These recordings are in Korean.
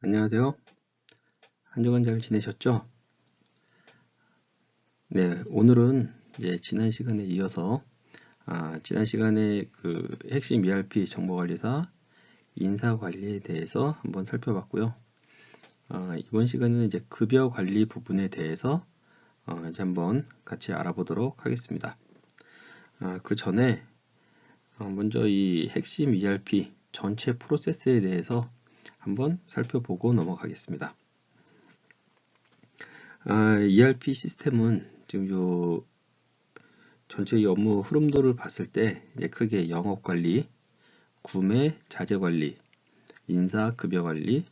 안녕하세요. 한 주간 잘 지내셨죠? 네, 오늘은 이제 지난 시간에 이어서 아, 지난 시간에 그 핵심 ERP 정보관리사 인사관리에 대해서 한번 살펴봤고요. 아, 이번 시간에는 이제 급여 관리 부분에 대해서 어, 이제 한번 같이 알아보도록 하겠습니다. 아, 그 전에 어, 먼저 이 핵심 ERP 전체 프로세스에 대해서 한번 살펴보고 넘어가겠습니다. 아, ERP 시스템은 지금 요 전체 업무 흐름도를 봤을 때 크게 영업관리, 구매, 자재관리, 인사 급여관리,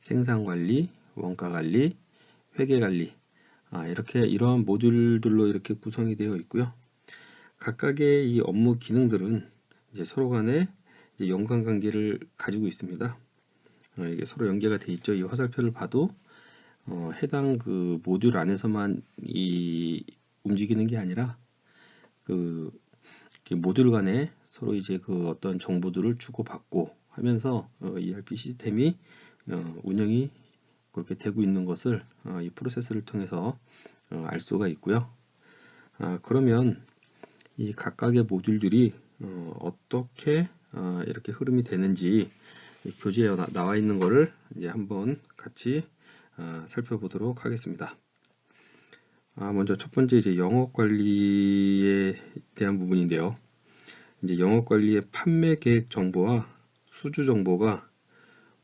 생산관리, 원가관리, 회계관리 아, 이렇게 이러한 모듈들로 이렇게 구성이 되어 있고요. 각각의 이 업무 기능들은 이제 서로 간에 이제 연관관계를 가지고 있습니다. 어, 이게 서로 연계가 돼 있죠. 이 화살표를 봐도 어, 해당 그 모듈 안에서만 이 움직이는 게 아니라 그 모듈 간에 서로 이제 그 어떤 정보들을 주고받고 하면서 어, ERP 시스템이 어, 운영이 그렇게 되고 있는 것을 어, 이 프로세스를 통해서 어, 알 수가 있고요. 아, 그러면 이 각각의 모듈들이 어, 어떻게 어, 이렇게 흐름이 되는지 교재에 나 와 있는 것을 이제 한번 같이 아, 살펴보도록 하겠습니다. 아, 먼저 첫 번째 이제 영업 관리에 대한 부분인데요. 이제 영업 관리의 판매 계획 정보와 수주 정보가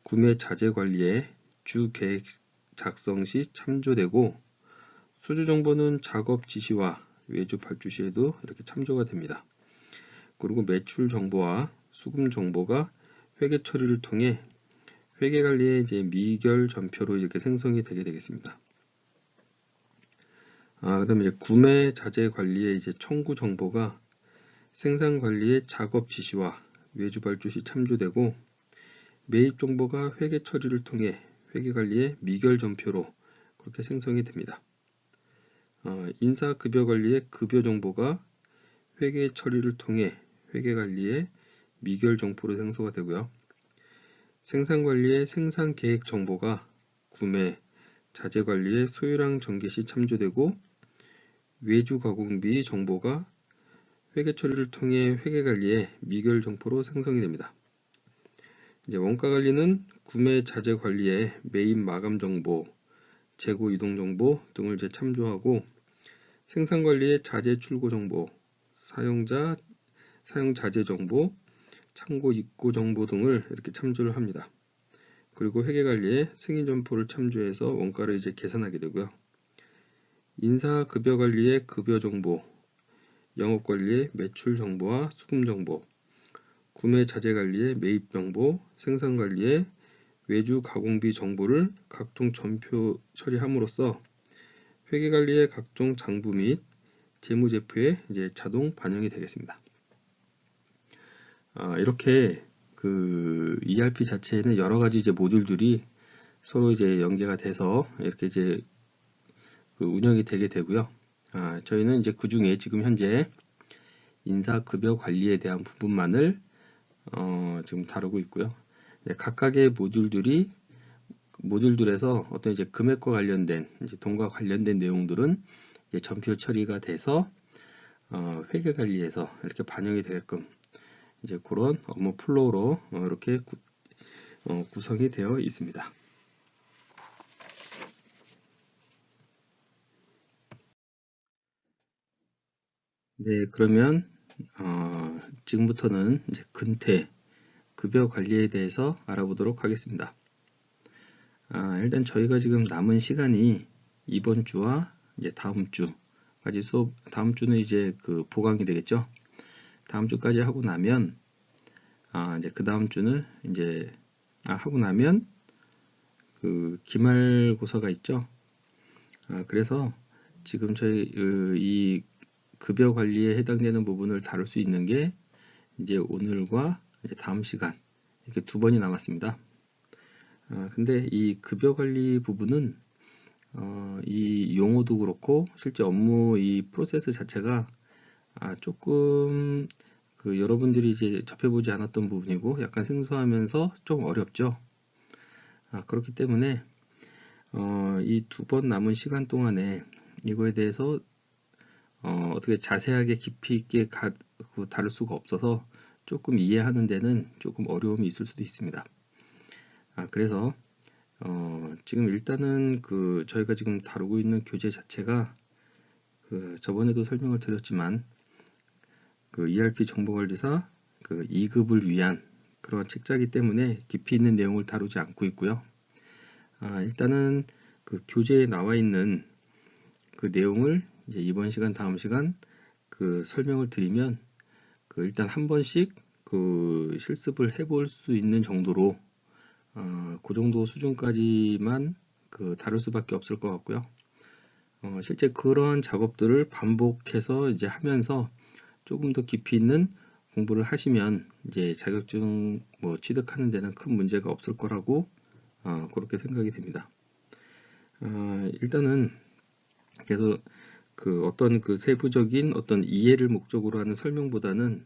구매 자재 관리에 주 계획 작성 시 참조되고 수주 정보는 작업 지시와 외주 발주 시에도 이렇게 참조가 됩니다. 그리고 매출 정보와 수금 정보가 회계 처리를 통해 회계 관리의 이제 미결 전표로 이렇게 생성이 되게 되겠습니다. 아, 그다음에 구매 자재 관리의 이제 청구 정보가 생산 관리의 작업 지시와 외주 발주 시 참조되고 매입 정보가 회계 처리를 통해 회계 관리의 미결 전표로 그렇게 생성이 됩니다. 어, 인사 급여 관리의 급여 정보가 회계 처리를 통해 회계 관리의 미결 정보로 생성가 되고요. 생산관리의 생산계획 정보가 구매, 자재관리의 소유량 전개 시 참조되고 외주 가공비 정보가 회계 처리를 통해 회계 관리의 미결 정보로 생성이 됩니다. 이제 원가 관리는 구매 자재 관리의 매입 마감 정보, 재고 이동 정보 등을 이제 참조하고 생산 관리의 자재 출고 정보, 사용자 사용 자재 정보, 참고 입고 정보 등을 이렇게 참조를 합니다. 그리고 회계관리에 승인 점포를 참조해서 원가를 이제 계산하게 되고요. 인사 급여 관리의 급여 정보, 영업 관리의 매출 정보와 수금 정보, 구매 자재 관리의 매입 정보, 생산 관리의 외주 가공비 정보를 각종 전표 처리함으로써 회계 관리의 각종 장부 및 재무제표에 이제 자동 반영이 되겠습니다. 아, 이렇게 그 ERP 자체에는 여러 가지 이제 모듈들이 서로 이제 연계가 돼서 이렇게 이제 그 운영이 되게 되고요. 아, 저희는 이제 그 중에 지금 현재 인사급여 관리에 대한 부분만을 어, 지금 다루고 있고요. 네, 각각의 모듈들이 모듈들에서 어떤 이제 금액과 관련된 이제 돈과 관련된 내용들은 전표 처리가 돼서 어, 회계 관리에서 이렇게 반영이 되게끔 이제 그런 업무 플로우로 어, 이렇게 구, 어, 구성이 되어 있습니다. 네, 그러면 어, 지금부터는 이제 근태 급여 관리에 대해서 알아보도록 하겠습니다. 아, 일단 저희가 지금 남은 시간이 이번 주와 이제 다음 주까지 수업 다음 주는 이제 그 보강이 되겠죠. 다음 주까지 하고 나면 아 이제 그 다음 주는 이제 아, 하고 나면 그 기말고사가 있죠. 아 그래서 지금 저희 그, 이 급여 관리에 해당되는 부분을 다룰 수 있는 게 이제 오늘과 이제 다음 시간 이렇게 두 번이 남았습니다. 아, 근데 이 급여 관리 부분은 어, 이 용어도 그렇고 실제 업무 이 프로세스 자체가 아, 조금 그 여러분들이 이제 접해보지 않았던 부분이고 약간 생소하면서 좀 어렵죠. 아, 그렇기 때문에 어, 이 두 번 남은 시간 동안에 이거에 대해서 어, 어떻게 자세하게 깊이 있게 가, 그 다룰 수가 없어서 조금 이해하는 데는 조금 어려움이 있을 수도 있습니다. 아, 그래서 어, 지금 일단은 그 저희가 지금 다루고 있는 교재 자체가 그 저번에도 설명을 드렸지만 그 ERP 정보관리사 그 2급을 위한 그런 책자이기 때문에 깊이 있는 내용을 다루지 않고 있고요. 아, 일단은 그 교재에 나와 있는 그 내용을 이제 이번 시간 다음 시간 그 설명을 드리면 그 일단 한 번씩 그 실습을 해볼 수 있는 정도로 어, 그 정도 수준까지만 그 다룰 수밖에 없을 것 같고요. 어, 실제 그러한 작업들을 반복해서 이제 하면서 조금 더 깊이 있는 공부를 하시면 이제 자격증 뭐 취득하는 데는 큰 문제가 없을 거라고 어, 그렇게 생각이 됩니다. 어, 일단은 그래서 그 어떤 그 세부적인 어떤 이해를 목적으로 하는 설명보다는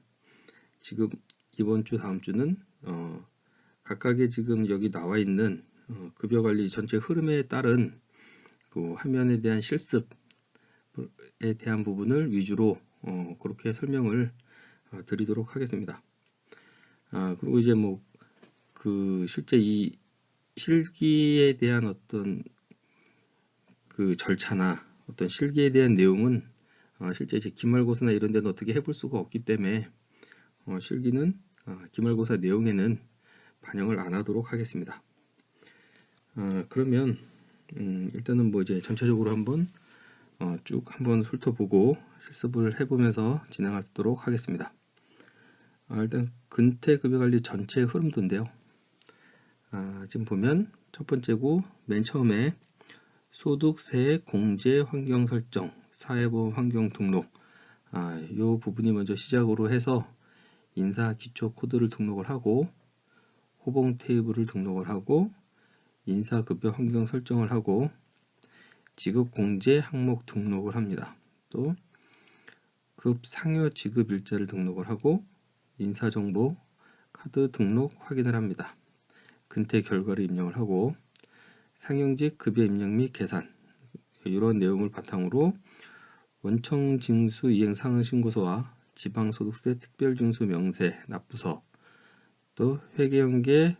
지금 이번 주 다음 주는 어, 각각의 지금 여기 나와 있는 어, 급여 관리 전체 흐름에 따른 그 화면에 대한 실습에 대한 부분을 위주로 어, 그렇게 설명을 어, 드리도록 하겠습니다. 아, 그리고 이제 뭐 그 실제 이 실기에 대한 어떤 그 절차나 어떤 실기에 대한 내용은 어, 실제 이제 기말고사나 이런 데는 어떻게 해볼 수가 없기 때문에 어, 실기는 어, 기말고사 내용에는 반영을 안 하도록 하겠습니다. 어, 그러면 음, 일단은 뭐 이제 전체적으로 한번 어, 쭉 한번 훑어보고 실습을 해보면서 진행하도록 하겠습니다. 아, 일단 근태급여관리 전체 흐름도인데요. 아, 지금 보면 첫 번째고 맨 처음에 소득세 공제 환경 설정, 사회보험 환경 등록 아, 이 부분이 먼저 시작으로 해서 인사 기초 코드를 등록을 하고 호봉 테이블을 등록을 하고 인사급여 환경 설정을 하고 지급 공제 항목 등록을 합니다. 또 급 상여 지급 일자를 등록을 하고 인사정보 카드 등록 확인을 합니다. 근태 결과를 입력을 하고 상용직 급여 입력 및 계산 이런 내용을 바탕으로 원청징수 이행 상환신고서와 지방소득세 특별징수 명세 납부서 또 회계연계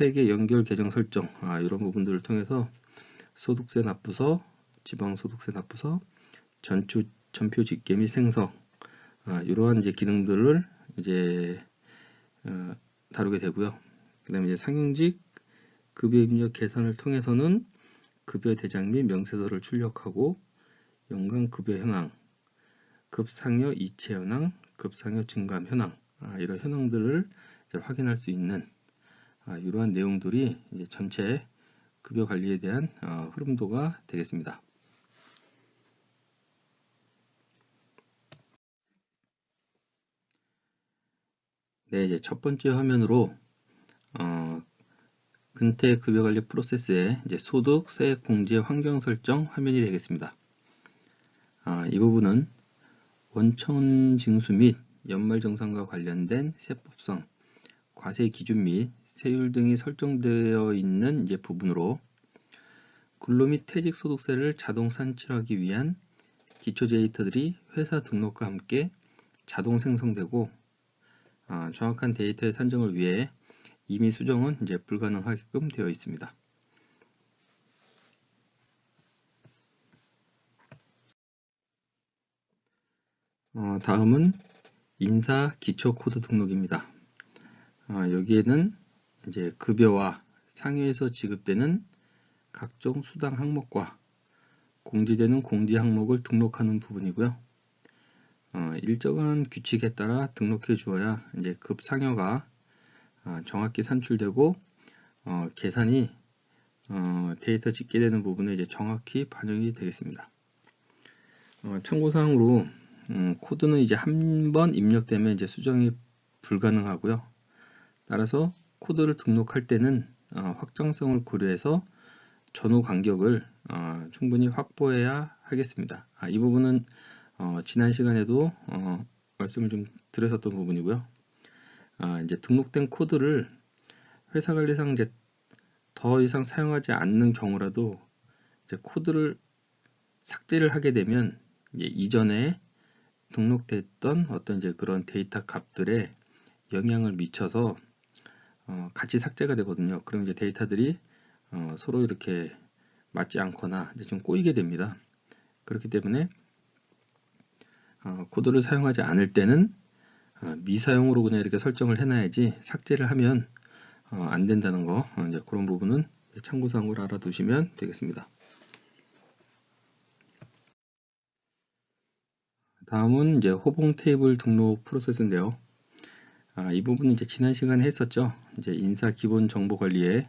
회계 연결 계정 설정 아, 이런 부분들을 통해서 소득세 납부서, 지방소득세 납부서, 전초, 전표 집계 및 생성 아, 이러한 이제 기능들을 이제 어, 다루게 되고요. 그 다음에 이제 상용직 급여 입력 계산을 통해서는 급여 대장 및 명세서를 출력하고 연간 급여 현황, 급상여 이체 현황, 급상여 증감 현황 아, 이런 현황들을 확인할 수 있는 아, 이러한 내용들이 전체 급여 관리에 대한 어, 흐름도가 되겠습니다. 네, 이제 첫 번째 화면으로 어, 근태 급여 관리 프로세스의 이제 소득, 세액 공제 환경 설정 화면이 되겠습니다. 아, 이 부분은 원천 징수 및 연말 정산과 관련된 세법성 과세 기준 및 세율 등이 설정되어 있는 이제 부분으로 근로 및 퇴직 소득세를 자동 산출하기 위한 기초 데이터들이 회사 등록과 함께 자동 생성되고 아, 정확한 데이터의 산정을 위해 이미 수정은 이제 불가능하게끔 되어 있습니다. 어, 다음은 인사 기초 코드 등록입니다. 아, 여기에는 이제 급여와 상여에서 지급되는 각종 수당 항목과 공지되는 공지 항목을 등록하는 부분이고요. 어, 일정한 규칙에 따라 등록해 주어야 이제 급상여가 어, 정확히 산출되고 어, 계산이 어, 데이터 집계되는 부분에 이제 정확히 반영이 되겠습니다. 어, 참고사항으로 음, 코드는 이제 한 번 입력되면 이제 수정이 불가능하고요. 따라서 코드를 등록할 때는 어, 확장성을 고려해서 전후 간격을 어, 충분히 확보해야 하겠습니다. 아, 이 부분은 어, 지난 시간에도 어, 말씀을 좀 드렸었던 부분이고요. 아, 이제 등록된 코드를 회사 관리상 이제 더 이상 사용하지 않는 경우라도 코드를 삭제를 하게 되면 이전에 등록됐던 어떤 이제 그런 데이터 값들에 영향을 미쳐서 어, 같이 삭제가 되거든요. 그럼 이제 데이터들이 어, 서로 이렇게 맞지 않거나 이제 좀 꼬이게 됩니다. 그렇기 때문에 어, 코드를 사용하지 않을 때는 어, 미사용으로 그냥 이렇게 설정을 해놔야지 삭제를 하면 어, 안 된다는 거 어, 이제 그런 부분은 참고사항으로 알아두시면 되겠습니다. 다음은 이제 호봉 테이블 등록 프로세스인데요. 아, 이 부분은 이제 지난 시간에 했었죠. 이제 인사 기본 정보 관리에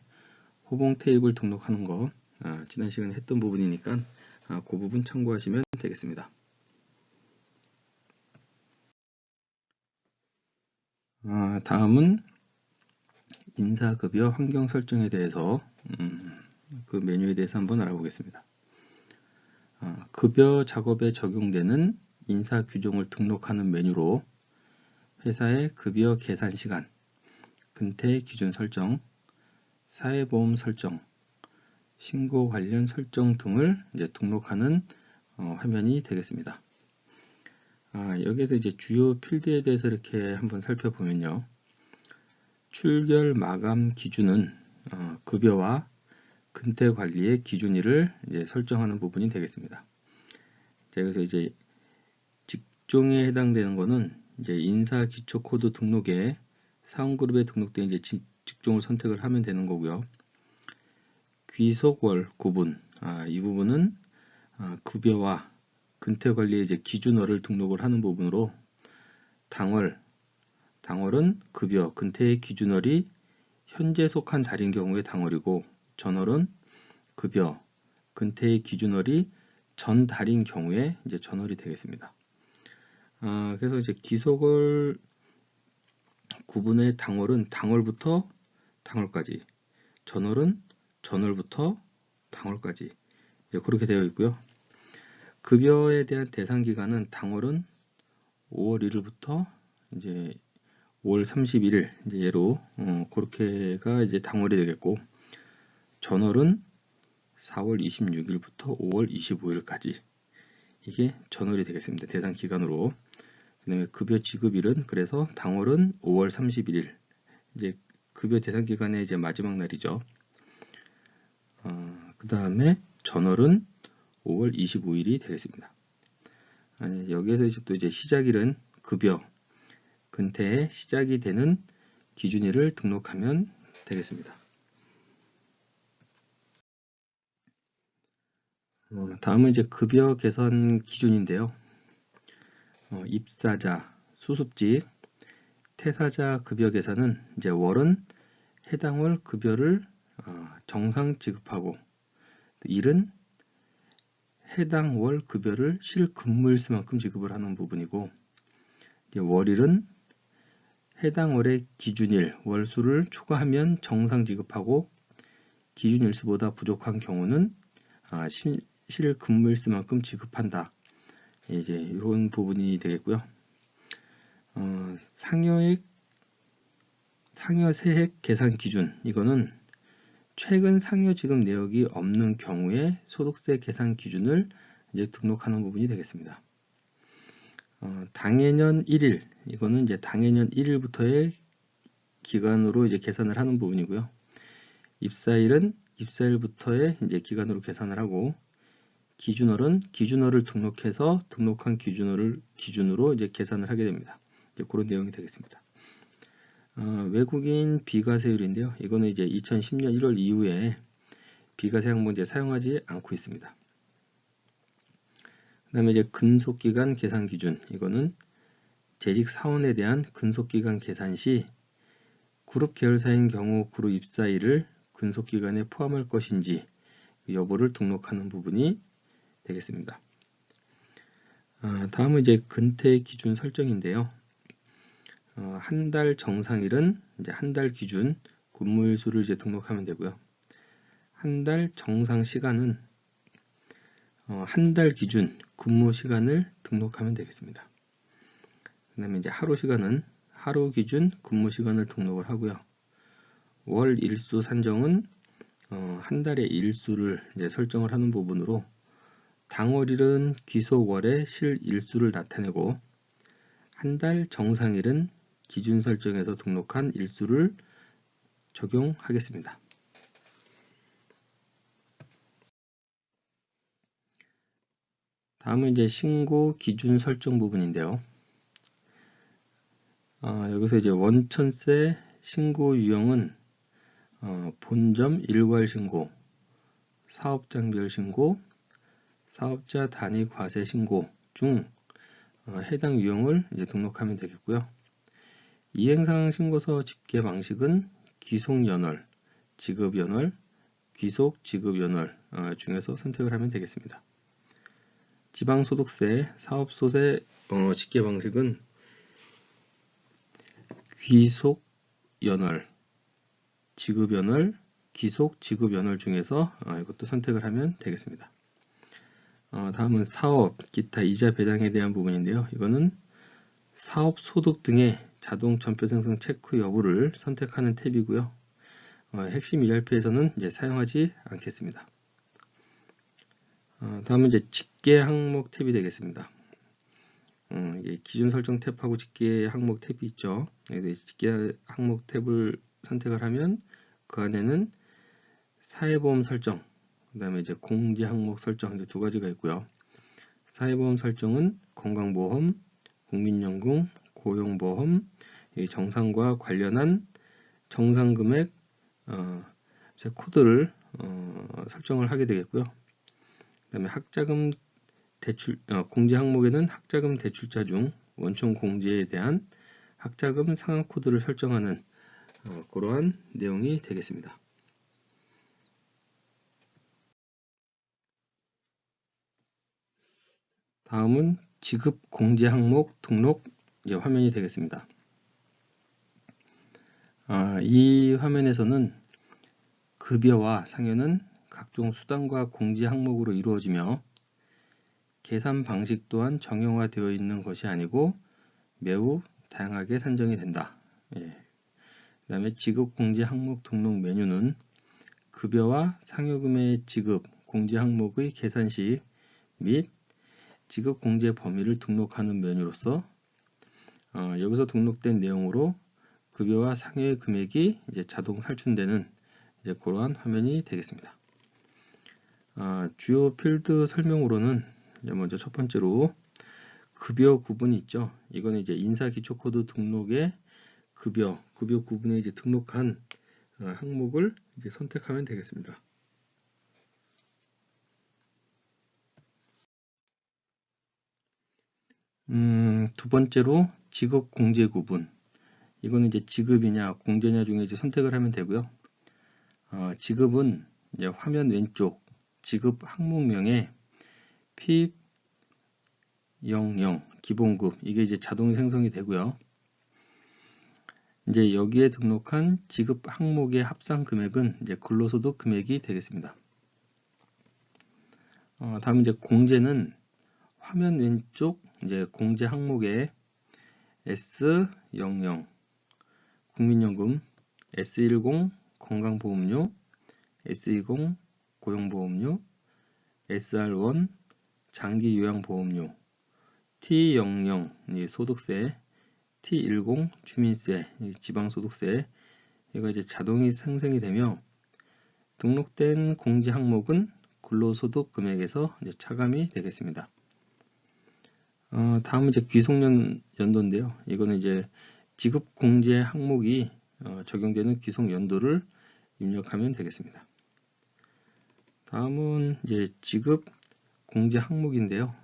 호봉 테이블 등록하는 거 아, 지난 시간에 했던 부분이니까 아, 그 부분 참고하시면 되겠습니다. 아, 다음은 인사급여 환경 설정에 대해서 음, 그 메뉴에 대해서 한번 알아보겠습니다. 아, 급여 작업에 적용되는 인사 규정을 등록하는 메뉴로 회사의 급여 계산 시간, 근태 기준 설정, 사회보험 설정, 신고 관련 설정 등을 이제 등록하는 어, 화면이 되겠습니다. 아, 여기에서 이제 주요 필드에 대해서 이렇게 한번 살펴보면요. 출결 마감 기준은 어, 급여와 근태 관리의 기준일을 이제 설정하는 부분이 되겠습니다. 자, 여기서 이제 직종에 해당되는 것은 이제 인사 기초 코드 등록에 사원그룹에 등록된 이제 직종을 선택을 하면 되는 거고요. 귀속월 구분 아, 이 부분은 아, 급여와 근태 관리의 이제 기준월을 등록을 하는 부분으로 당월 당월은 급여 근태의 기준월이 현재 속한 달인 경우에 당월이고 전월은 급여 근태의 기준월이 전 달인 경우에 이제 전월이 되겠습니다. 아, 그래서 이제 기속을 구분의 당월은 당월부터 당월까지, 전월은 전월부터 당월까지 그렇게 되어 있고요. 급여에 대한 대상 기간은 당월은 5월 1일부터 이제 5월 31일 이제 예로 어, 그렇게가 이제 당월이 되겠고 전월은 4월 26일부터 5월 25일까지 이게 전월이 되겠습니다. 대상 기간으로 그 다음에 급여 지급일은 그래서 당월은 5월 31일 이제 급여 대상 기간의 이제 마지막 날이죠. 어, 그 다음에 전월은 5월 25일이 되겠습니다. 아니, 여기에서 이제 또 이제 시작일은 급여 근태의 시작이 되는 기준일을 등록하면 되겠습니다. 어, 다음은 이제 급여 개선 기준인데요. 어, 입사자, 수습직, 퇴사자 급여 계산은 이제 월은 해당 월 급여를 어, 정상 지급하고 일은 해당 월 급여를 실 근무일수만큼 지급을 하는 부분이고 월일은 해당 월의 기준일 월수를 초과하면 정상 지급하고 기준일수보다 부족한 경우는 아, 실근무일수만큼 지급한다. 이제 이런 부분이 되겠고요. 어, 상여액 상여 세액 계산 기준 이거는 최근 상여 지급 내역이 없는 경우에 소득세 계산 기준을 이제 등록하는 부분이 되겠습니다. 어, 당해년 1일 이거는 이제 당해년 1일부터의 기간으로 이제 계산을 하는 부분이고요. 입사일은 입사일부터의 이제 기간으로 계산을 하고 기준월은 기준월을 등록해서 등록한 기준월을 기준으로 이제 계산을 하게 됩니다. 이제 그런 내용이 되겠습니다. 어, 외국인 비과세율인데요. 이거는 이제 2010년 1월 이후에 비과세 항목 이제 사용하지 않고 있습니다. 그 다음에 이제 근속기간 계산 기준 이거는 재직 사원에 대한 근속기간 계산 시 그룹 계열사인 경우 그룹 입사일을 근속기간에 포함할 것인지 여부를 등록하는 부분이 되겠습니다. 아, 다음은 이제 근태 기준 설정인데요. 어, 한달 정상일은 이제 한 달 기준 근무일 수를 이제 등록하면 되고요. 한 달 정상 시간은 어, 한 달 기준 근무 시간을 등록하면 되겠습니다. 그 다음에 이제 하루 시간은 하루 기준 근무 시간을 등록을 하고요. 월 일수 산정은 어, 한 달의 일수를 이제 설정을 하는 부분으로 당월일은 귀속월의 실일수를 나타내고 한 달 정상일은 기준 설정에서 등록한 일수를 적용하겠습니다. 다음은 이제 신고 기준 설정 부분인데요. 아, 여기서 이제 원천세 신고 유형은 어, 본점 일괄 신고, 사업장별 신고, 사업자 단위 과세 신고 중 어, 해당 유형을 등록하면 되겠고요. 이행상황 신고서 집계 방식은 귀속연월, 지급연월, 귀속 지급연월 어, 중에서 선택을 하면 되겠습니다. 지방소득세, 사업소세 어, 집계 방식은 귀속연월, 지급연월, 귀속 지급연월 중에서 어, 이것도 선택을 하면 되겠습니다. 어, 다음은 사업, 기타 이자 배당에 대한 부분인데요. 이거는 사업 소득 등의 자동 전표 생성 체크 여부를 선택하는 탭이고요. 어, 핵심 ERP에서는 이제 사용하지 않겠습니다. 어, 다음은 이제 집계 항목 탭이 되겠습니다. 어, 기준 설정 탭하고 집계 항목 탭이 있죠. 집계 항목 탭을 선택을 하면 그 안에는 사회보험 설정, 그 다음에 이제 공제 항목 설정 이제 두 가지가 있고요. 사회보험 설정은 건강보험, 국민연금, 고용보험, 정상과 관련한 정상금액 어, 코드를 어, 설정을 하게 되겠고요. 그 다음에 학자금 대출 어, 공제 항목에는 학자금 대출자 중 원천 공제에 대한 학자금 상환 코드를 설정하는 어, 그러한 내용이 되겠습니다. 다음은 지급 공제 항목 등록 화면이 되겠습니다. 아, 이 화면에서는 급여와 상여는 각종 수단과 공제 항목으로 이루어지며 계산 방식 또한 정형화되어 있는 것이 아니고 매우 다양하게 산정이 된다. 예. 그 다음에 지급 공제 항목 등록 메뉴는 급여와 상여금의 지급 공제 항목의 계산식 및 지급 공제 범위를 등록하는 메뉴로서 어, 여기서 등록된 내용으로 급여와 상여의 금액이 이제 자동 살춘되는 이제 그러한 화면이 되겠습니다. 어, 주요 필드 설명으로는 먼저 첫 번째로 급여 구분이 있죠. 이거는 이제 인사 기초 코드 등록에 급여, 급여 구분에 이제 등록한 어, 항목을 이제 선택하면 되겠습니다. 음, 두 번째로 지급 공제 구분. 이거는 이제 지급이냐 공제냐 중에 이제 선택을 하면 되고요. 어, 지급은 이제 화면 왼쪽 지급 항목명에 P00 기본급 이게 이제 자동 생성이 되고요. 이제 여기에 등록한 지급 항목의 합산 금액은 이제 근로소득 금액이 되겠습니다. 어, 다음 이제 공제는 화면 왼쪽 이제 공제 항목에 S00 국민연금, S10 건강보험료, S20 고용보험료, SR1 장기요양보험료, T00 소득세, T10 주민세, 지방소득세 이거 이제 자동이 생성이 되며 등록된 공제 항목은 근로소득 금액에서 차감이 되겠습니다. 어, 다음은 이제 귀속연 연도인데요. 이거는 이제 지급 공제 항목이 어, 적용되는 귀속 연도를 입력하면 되겠습니다. 다음은 이제 지급 공제 항목인데요.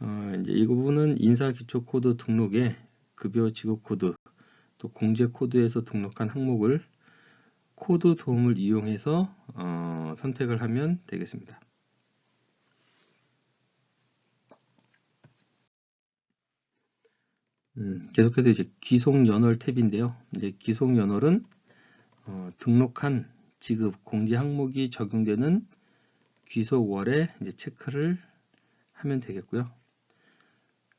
어, 이제 이 부분은 인사 기초 코드 등록에 급여 지급 코드 또 공제 코드에서 등록한 항목을 코드 도움을 이용해서 어, 선택을 하면 되겠습니다. 음, 계속해서 이제 기속연월 탭인데요. 이제 기속연월은 어, 등록한 지급 공제 항목이 적용되는 귀속월에 이제 체크를 하면 되겠고요.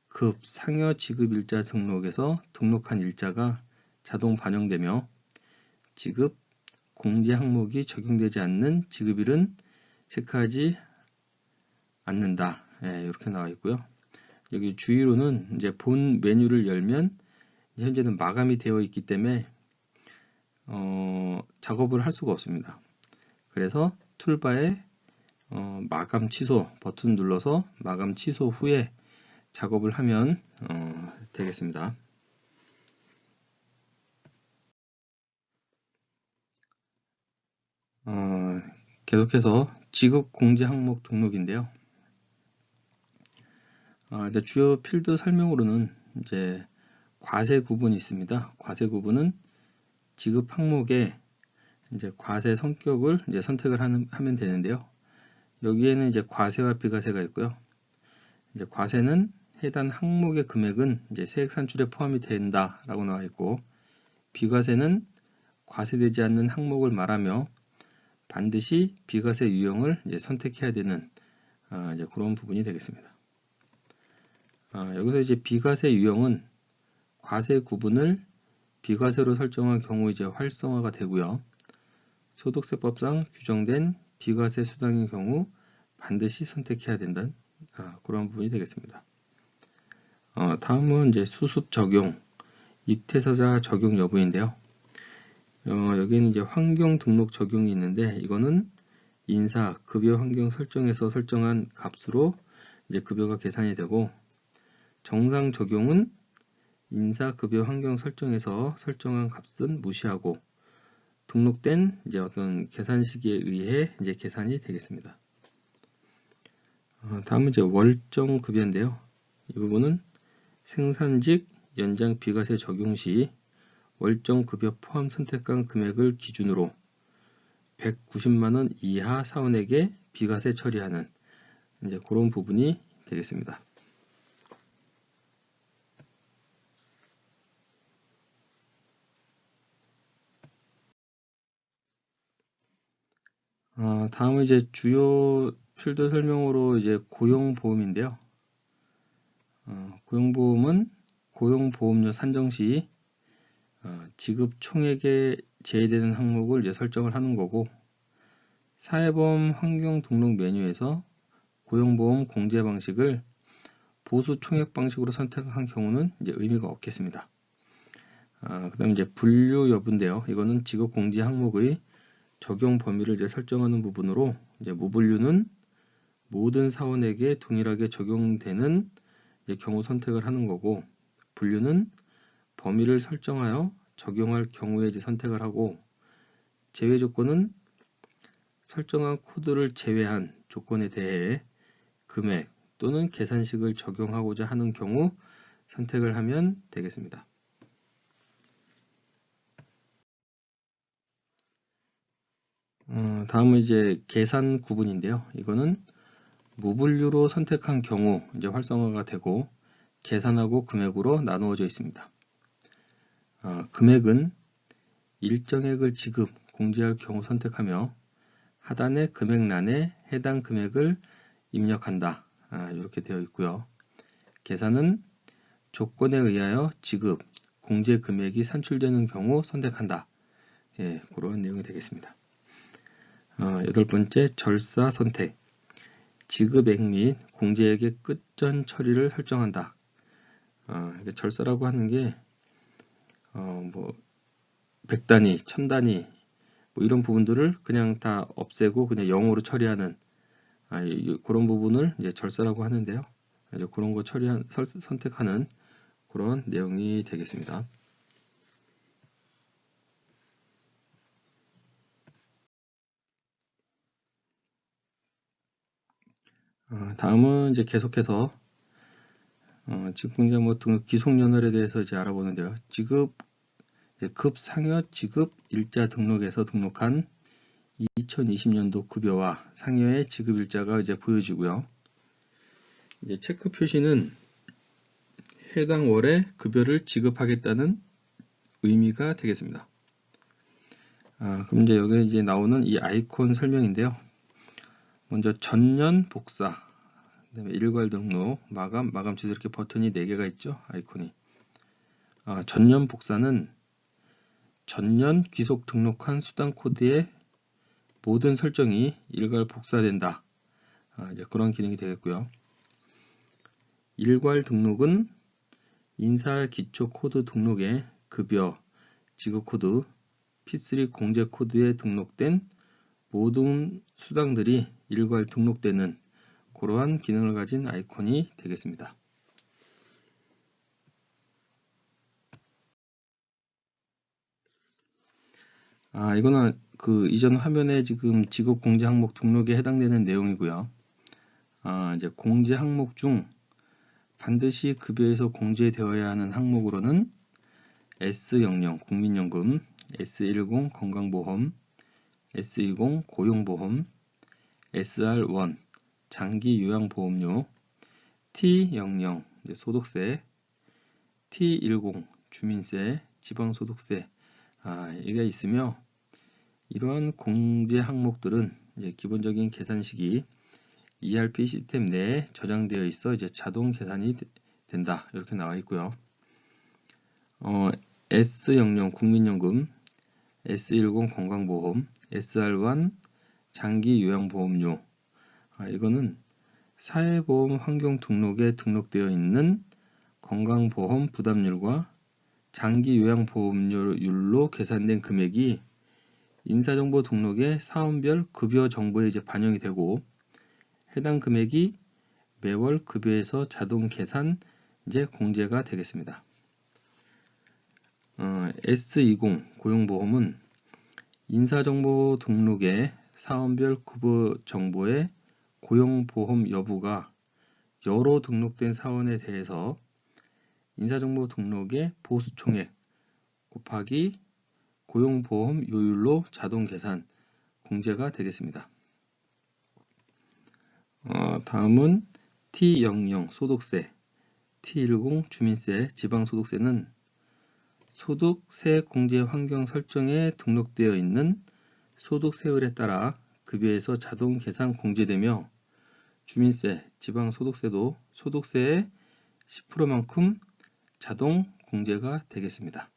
급 상여 지급 일자 등록에서 등록한 일자가 자동 반영되며 지급 공제 항목이 적용되지 않는 지급일은 체크하지 않는다. 예, 이렇게 나와 있고요. 여기 주의로는 이제 본 메뉴를 열면 현재는 마감이 되어 있기 때문에 어, 작업을 할 수가 없습니다. 그래서 툴바에 어, 마감 취소 버튼 눌러서 마감 취소 후에 작업을 하면 어, 되겠습니다. 어, 계속해서 지급 공제 항목 등록인데요. 어, 이제 주요 필드 설명으로는 이제 과세 구분이 있습니다. 과세 구분은 지급 항목에 이제 과세 성격을 이제 선택을 하는, 하면 되는데요. 여기에는 이제 과세와 비과세가 있고요. 이제 과세는 해당 항목의 금액은 이제 세액 산출에 포함이 된다라고 나와 있고 비과세는 과세되지 않는 항목을 말하며 반드시 비과세 유형을 선택해야 되는 아, 이제 그런 부분이 되겠습니다. 아, 여기서 이제 비과세 유형은 과세 구분을 비과세로 설정한 경우 이제 활성화가 되고요. 소득세법상 규정된 비과세 수당인 경우 반드시 선택해야 된다는 아, 그런 부분이 되겠습니다. 어, 다음은 이제 수습 적용, 입퇴사자 적용 여부인데요. 어, 여기는 이제 환경 등록 적용이 있는데 이거는 인사, 급여 환경 설정에서 설정한 값으로 이제 급여가 계산이 되고 정상 적용은 인사, 급여 환경 설정에서 설정한 값은 무시하고 등록된 이제 어떤 계산식에 의해 이제 계산이 되겠습니다. 어, 다음은 이제 월정 급여인데요. 이 부분은 생산직 연장 비과세 적용 시 월정 급여 포함 선택한 금액을 기준으로 190만원 이하 사원에게 비과세 처리하는 이제 그런 부분이 되겠습니다. 어, 다음은 이제 주요 필드 설명으로 이제 고용보험인데요. 어, 고용보험은 고용보험료 산정 시 어, 지급 총액에 제외되는 항목을 이제 설정을 하는 거고 사회보험 환경 등록 메뉴에서 고용보험 공제 방식을 보수 총액 방식으로 선택한 경우는 이제 의미가 없겠습니다. 아, 그 다음 이제 분류 여부인데요. 이거는 지급 공제 항목의 적용 범위를 이제 설정하는 부분으로 이제 무분류는 모든 사원에게 동일하게 적용되는 경우 선택을 하는 거고 분류는 범위를 설정하여 적용할 경우에 선택을 하고 제외 조건은 설정한 코드를 제외한 조건에 대해 금액 또는 계산식을 적용하고자 하는 경우 선택을 하면 되겠습니다. 어, 다음은 이제 계산 구분인데요. 이거는 무분류로 선택한 경우 이제 활성화가 되고 계산하고 금액으로 나누어져 있습니다. 어, 금액은 일정액을 지급, 공제할 경우 선택하며 하단의 금액란에 해당 금액을 입력한다. 아, 이렇게 되어 있고요. 계산은 조건에 의하여 지급, 공제 금액이 산출되는 경우 선택한다. 예, 그런 내용이 되겠습니다. 어, 여덟 번째 절사 선택 지급액 및 공제액의 끝전 처리를 설정한다. 어, 절사라고 하는 게 어, 뭐 100단위, 1000단위 뭐 이런 부분들을 그냥 다 없애고 그냥 0으로 처리하는 아, 그런 부분을 이제 절사라고 하는데요. 이제 그런 거 처리한 선택하는 그런 내용이 되겠습니다. 다음은 이제 계속해서 어, 지금 이제 뭐 등급 기속연월에 대해서 이제 알아보는데요. 지급 급 상여 지급 일자 등록에서 등록한 2020년도 급여와 상여의 지급 일자가 이제 보여지고요. 이제 체크 표시는 해당 월에 급여를 지급하겠다는 의미가 되겠습니다. 아, 그럼 이제 여기 이제 나오는 이 아이콘 설명인데요. 먼저 전년 복사, 그다음에 일괄 등록, 마감, 마감 취소 이렇게 버튼이 4개가 있죠. 아이콘이. 아, 전년 복사는 전년 귀속 등록한 수당 코드의 모든 설정이 일괄 복사된다. 아, 이제 그런 기능이 되겠고요. 일괄 등록은 인사 기초 코드 등록에 급여, 지급 코드, P3 공제 코드에 등록된 모든 수당들이 일괄 등록되는 그러한 기능을 가진 아이콘이 되겠습니다. 아, 이거는 그 이전 화면에 지금 지급 공제 항목 등록에 해당되는 내용이고요. 아, 이제 공제 항목 중 반드시 급여에서 공제되어야 하는 항목으로는 S00 국민연금, S10 건강보험, S20 고용보험, SR1 장기 요양 보험료, T00 소득세, T10 주민세, 지방소득세 아, 이게 있으며 이러한 공제 항목들은 기본적인 계산식이 ERP 시스템 내에 저장되어 있어 이제 자동 계산이 된다 이렇게 나와 있고요. 어, S00 국민연금, S10 건강보험, SR1 장기 요양보험료 아, 이거는 사회보험 환경 등록에 등록되어 있는 건강보험 부담률과 장기 요양보험료율로 계산된 금액이 인사정보 등록에 사원별 급여 정보에 이제 반영이 되고 해당 금액이 매월 급여에서 자동 계산 이제 공제가 되겠습니다. 어, S20 고용보험은 인사정보 등록에 사원별 급여 정보의 고용보험 여부가 여러 등록된 사원에 대해서 인사정보 등록의 보수총액 곱하기 고용보험 요율로 자동 계산 공제가 되겠습니다. 어, 다음은 T00 소득세, T10 주민세, 지방소득세는 소득세 공제 환경 설정에 등록되어 있는 소득세율에 따라 급여에서 자동 계산 공제되며 주민세, 지방소득세도 소득세의 10%만큼 자동 공제가 되겠습니다.